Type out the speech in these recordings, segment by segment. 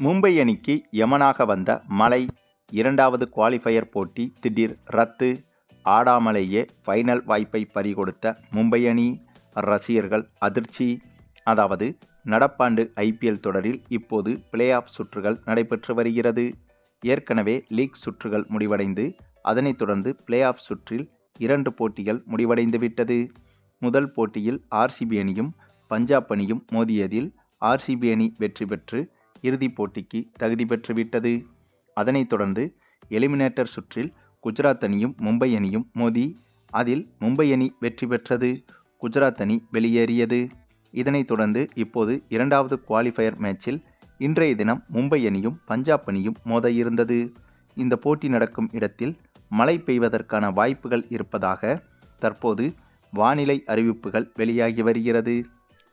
மும்பை அணிக்கு யமனாக வந்த மலை இரண்டாவது குவாலிஃபயர் போட்டி திடீர் ரத்து. ஆடாமலேயே ஃபைனல் வாய்ப்பை பறிகொடுத்த மும்பை அணி ரசிகர்கள் அதிர்ச்சி. அதாவது நடப்பாண்டு ஐபிஎல் தொடரில் இப்போது பிளே ஆஃப் சுற்றுகள் நடைபெற்று வருகிறது. ஏற்கனவே லீக் சுற்றுகள் முடிவடைந்து அதனைத் தொடர்ந்து பிளே ஆஃப் சுற்றில் இரண்டு போட்டிகள் முடிவடைந்துவிட்டது முதல் போட்டியில் ஆர்சிபி அணியும் பஞ்சாப் அணியும் மோதியதில் ஆர்சிபி அணி வெற்றி பெற்று இறுதிப் போட்டிக்கு தகுதி பெற்றுவிட்டது அதனைத் தொடர்ந்து எலிமினேட்டர் சுற்றில் குஜராத் அணியும் மும்பை அணியும் மோதி அதில் மும்பை அணி வெற்றி பெற்றது. குஜராத் அணி வெளியேறியது. இதனைத் தொடர்ந்து இப்போது இரண்டாவது குவாலிஃபயர் மேட்சில் இன்றைய தினம் மும்பை அணியும் பஞ்சாப் அணியும் மோத இருந்தது. இந்த போட்டி நடக்கும் இடத்தில் மழை பெய்வதற்கான வாய்ப்புகள் இருப்பதாக தற்போது வானிலை அறிவிப்புகள் வெளியாகி வருகிறது.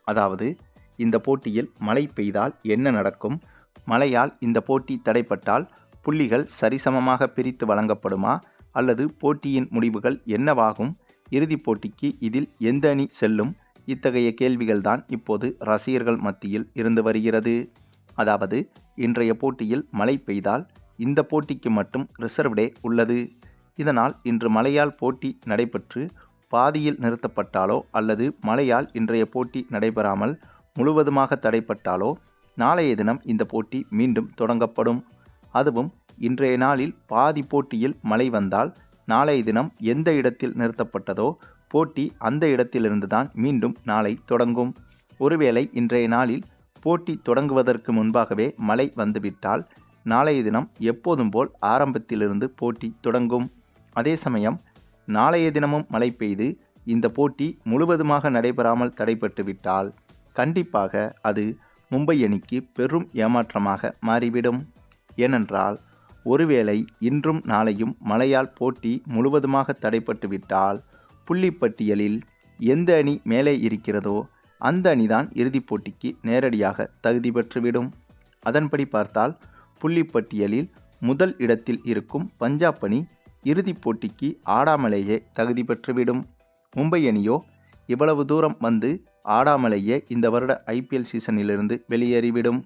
அதாவது இந்த போட்டியில் மழை பெய்தால் என்ன நடக்கும்? மழையால் இந்த போட்டி தடைப்பட்டால் புள்ளிகள் சரிசமமாக பிரித்து வழங்கப்படுமா? அல்லது போட்டியின் முடிவுகள் என்னவாகும்? இறுதிப் போட்டிக்கு இதில் எந்த அணி செல்லும்? இத்தகைய கேள்விகள்தான் இப்போது ரசிகர்கள் மத்தியில் இருந்து வருகிறது. அதாவது இன்றைய போட்டியில் மழை பெய்தால் இந்த போட்டிக்கு மட்டும் ரிசர்வ் டே உள்ளது. இதனால் இன்று மழையால் போட்டி நடைபெற்று பாதியில் நிறுத்தப்பட்டாலோ அல்லது மழையால் இன்றைய போட்டி நடைபெறாமல் முழுவதுமாக தடைப்பட்டாலோ நாளைய தினம் இந்த போட்டி மீண்டும் தொடங்கப்படும். அதுவும் இன்றைய நாளில் பாதி போட்டியில் மழை வந்தால் நாளைய தினம் எந்த இடத்தில் நிறுத்தப்பட்டதோ போட்டி அந்த இடத்திலிருந்து தான் மீண்டும் நாளை தொடங்கும். ஒருவேளை இன்றைய நாளில் போட்டி தொடங்குவதற்கு முன்பாகவே மழை வந்துவிட்டால் நாளைய தினம் எப்போதும் போல் ஆரம்பத்திலிருந்து போட்டி தொடங்கும். அதே சமயம் நாளைய தினமும் மழை பெய்து இந்த போட்டி முழுவதுமாக நடைபெறாமல் தடைபட்டுவிட்டால் விட்டால் கண்டிப்பாக அது மும்பை அணிக்கு பெரும் ஏமாற்றமாக மாறிவிடும். ஏனென்றால் ஒருவேளை இன்றும் நாளையும் மழையால் போட்டி முழுவதுமாக தடைப்பட்டுவிட்டால் புள்ளிப்பட்டியலில் எந்த அணி மேலே இருக்கிறதோ அந்த அணிதான் இறுதிப் போட்டிக்கு நேரடியாக தகுதி பெற்றுவிடும். அதன்படி பார்த்தால் புள்ளிப்பட்டியலில் முதல் இடத்தில் இருக்கும் பஞ்சாப் அணி இறுதிப் போட்டிக்கு ஆடாமலேயே தகுதி பெற்றுவிடும். மும்பை அணியோ இவ்வளவு தூரம் வந்து ஆடாமலேயே இந்த வருட ஐபிஎல் சீசனிலிருந்து வெளியேறிவிடும்.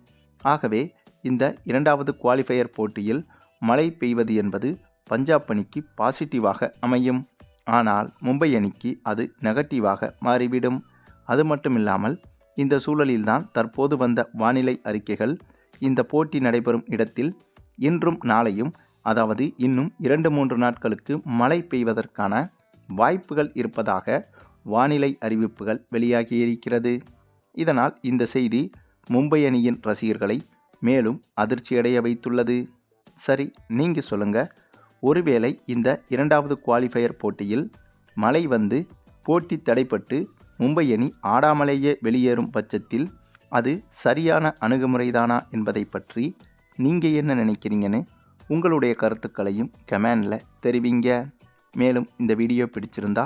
ஆகவே இந்த இரண்டாவது குவாலிஃபயர் போட்டியில் மழை பெய்வது என்பது பஞ்சாப் அணிக்கு பாசிட்டிவாக அமையும். ஆனால் மும்பை அணிக்கு அது நெகட்டிவாக மாறிவிடும். அது மட்டுமில்லாமல் இந்த சூழலில்தான் தற்போது வந்த வானிலை அறிக்கைகள் இந்த போட்டி நடைபெறும் இடத்தில் இன்றும் நாளையும் அதாவது இன்னும் இரண்டு மூன்று நாட்களுக்கு மழை பெய்வதற்கான வாய்ப்புகள் இருப்பதாக வானிலை அறிவிப்புகள் வெளியாகியிருக்கிறது. இதனால் இந்த செய்தி மும்பை அணியின் ரசிகர்களை மேலும் அதிர்ச்சியடைய வைத்துள்ளது. சரி நீங்கள் சொல்லுங்கள் ஒருவேளை இந்த இரண்டாவது குவாலிஃபயர் போட்டியில் மழை வந்து போட்டி தடைப்பட்டு மும்பை அணி ஆடாமலேயே வெளியேறும் பட்சத்தில் அது சரியான அணுகுமுறைதானா என்பதை பற்றி நீங்கள் என்ன நினைக்கிறீங்கன்னு உங்களுடைய கருத்துக்களையும் கமெண்டில் தெரிவிங்க. மேலும் இந்த வீடியோ பிடிச்சிருந்தா